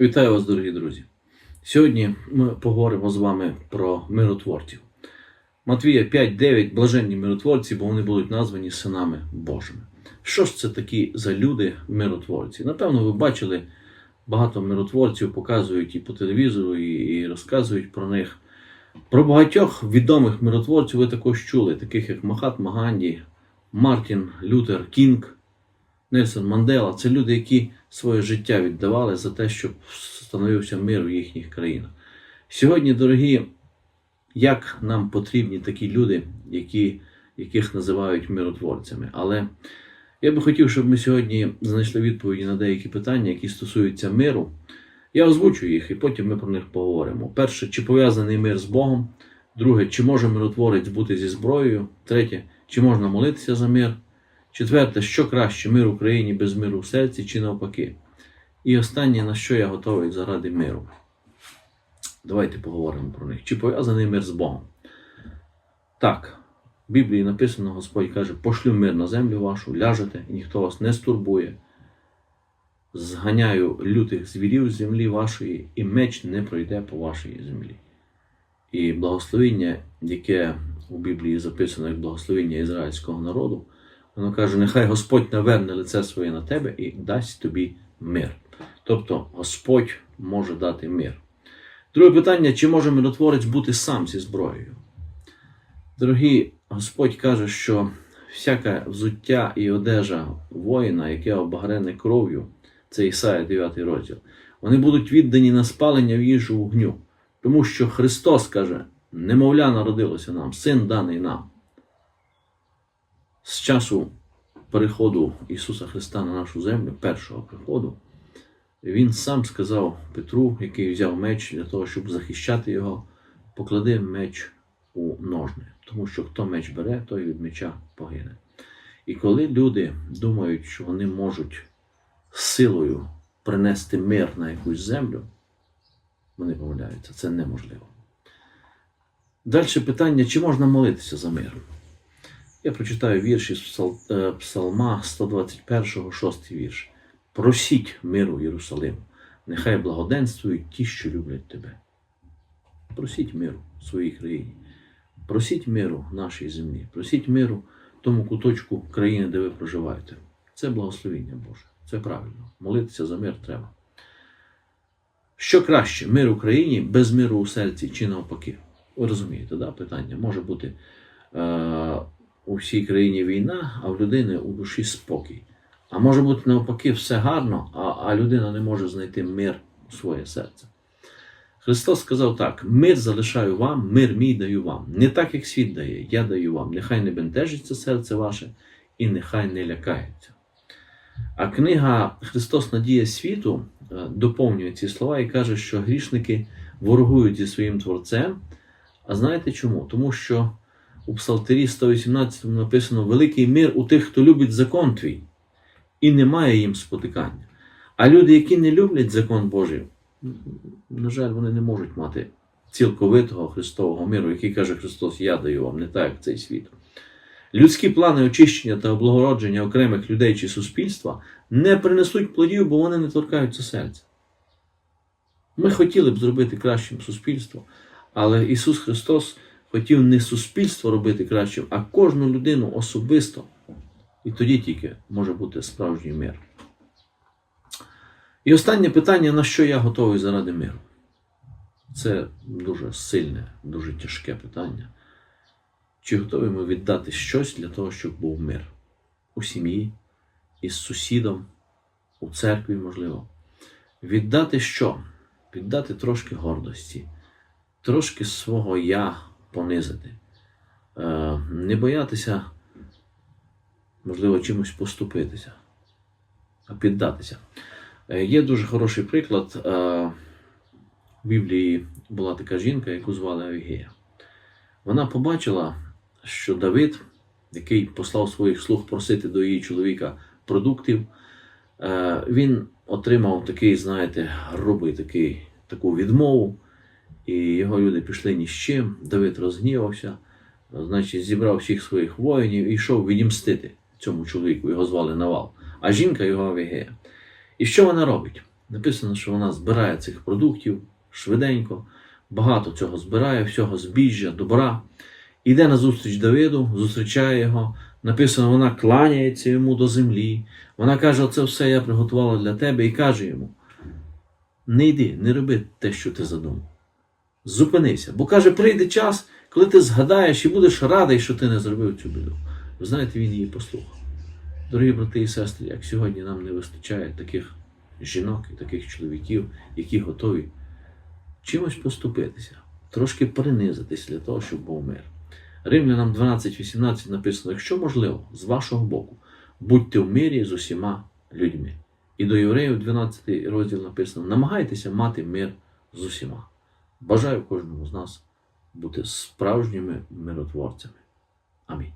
Вітаю вас, дорогі друзі. Сьогодні ми поговоримо з вами про миротворців. Матвія 5.9 блаженні миротворці, бо вони будуть названі синами Божими. Що ж це такі за люди миротворці? Напевно, ви бачили, багато миротворців показують і по телевізору, і, розказують про них. Про багатьох відомих миротворців ви також чули, таких як Махатма Ганді, Мартін Лютер Кінг, Нельсон Мандела. Це люди, які своє життя віддавали за те, щоб встановився мир в їхніх країнах. Сьогодні, дорогі, як нам потрібні такі люди, які, яких називають миротворцями. Але я би хотів, щоб ми сьогодні знайшли відповіді на деякі питання, які стосуються миру. Я озвучу їх і потім ми про них поговоримо. Перше, чи пов'язаний мир з Богом? Друге, чи може миротворець бути зі зброєю? Третє, чи можна молитися за мир? Четверте, що краще мир в Україні без миру в серці чи навпаки? І останнє, на що я готовий заради миру. Давайте поговоримо про них. Чи пов'язаний мир з Богом? Так, в Біблії написано, Господь каже: пошлю мир на землю вашу, ляжете, і ніхто вас не стурбує. Зганяю лютих звірів з землі вашої, і меч не пройде по вашій землі. І благословення, яке у Біблії записано як благословення ізраїльського народу, воно каже: нехай Господь наверне лице своє на тебе і дасть тобі мир. Тобто Господь може дати мир. Друге питання: чи може миротворець бути сам зі зброєю? Дорогі, Господь каже, що всяке взуття і одежа воїна, яке обагрене кров'ю, це Ісая 9 розділ, вони будуть віддані на спалення в їжу вогню. Тому що Христос каже, немовля народилося нам, син даний нам. З часу переходу Ісуса Христа на нашу землю, першого приходу, Він сам сказав Петру, який взяв меч для того, щоб захищати його, поклади меч у ножни, тому що хто меч бере, той від меча погине. І коли люди думають, що вони можуть силою принести мир на якусь землю, вони помиляються, це неможливо. Далі питання, чи можна молитися за мир? Я прочитаю вірші з е, Псалма 121, 6 вірш. Просіть миру Єрусалиму, нехай благоденствують ті, що люблять тебе. Просіть миру в своїй країні. Просіть миру нашій землі, просіть миру тому куточку країни, де ви проживаєте. Це благословіння Боже. Це правильно. Молитися за мир треба. Що краще, мир в Україні без миру у серці чи навпаки? Ви розумієте, да? питання може бути е, у всій країні війна, а в людини у душі спокій. А може бути навпаки все гарно, а, а людина не може знайти мир у своє серце. Христос сказав так: мир залишаю вам, мир мій даю вам. Не так, як світ дає, я даю вам. Нехай не бентежиться серце ваше і нехай не лякається. А книга Христос Надія світу е, доповнює ці слова і каже, що грішники ворогують зі своїм Творцем. А знаєте чому? Тому що у Псалтирі 118 написано: Великий мир у тих, хто любить закон твій, і немає їм спотикання. А люди, які не люблять закон Божий, на жаль, вони не можуть мати цілковитого Христового миру, який каже Христос, я даю вам, не так, як цей світ. Людські плани очищення та облагородження окремих людей чи суспільства не принесуть плодів, бо вони не торкаються серця. Ми хотіли б зробити кращим суспільство, але Ісус Христос хотів не суспільство робити кращим, а кожну людину особисто. І тоді тільки може бути справжній мир. І останнє питання: на що я готовий заради миру? Це дуже сильне, дуже тяжке питання. Чи готові ми віддати щось для того, щоб був мир у сім'ї, із сусідом, у церкві, можливо? Віддати що? Віддати трошки гордості, трошки свого я понизити, Е, не боятися, можливо, чимось поступитися, а піддатися. Е, Є дуже хороший приклад. Е, В Біблії була така жінка, яку звали Авігея. Вона побачила, що Давид, який послав своїх слуг просити до її чоловіка продуктів, він отримав такий, знаєте, грубий такий, таку відмову, і його люди пішли ні з чим. Давид розгнівався, значить, зібрав всіх своїх воїнів і йшов відімстити цьому чоловіку, його звали Навал, а жінка його Авігея. І що вона робить? Написано, що вона збирає цих продуктів швиденько, багато цього збирає, всього збіжжя, добра. Іде на зустріч Давиду, зустрічає його. Написано, вона кланяється йому до землі. Вона каже: Оце все я приготувала для тебе, і каже йому: не йди, не роби те, що ти задумав. Зупинися. Бо каже, прийде час, коли ти згадаєш і будеш радий, що ти не зробив цю біду. Ви знаєте, він її послухав. Дорогі брати і сестри, як сьогодні нам не вистачає таких жінок і таких чоловіків, які готові чимось поступитися, трошки принизитись для того, щоб був мир. Римлянам 12.18 написано: якщо можливо, з вашого боку, будьте в мирі з усіма людьми. І до євреїв 12 розділ написано: намагайтеся мати мир з усіма. Бажаю кожному з нас бути справжніми миротворцями. Амінь.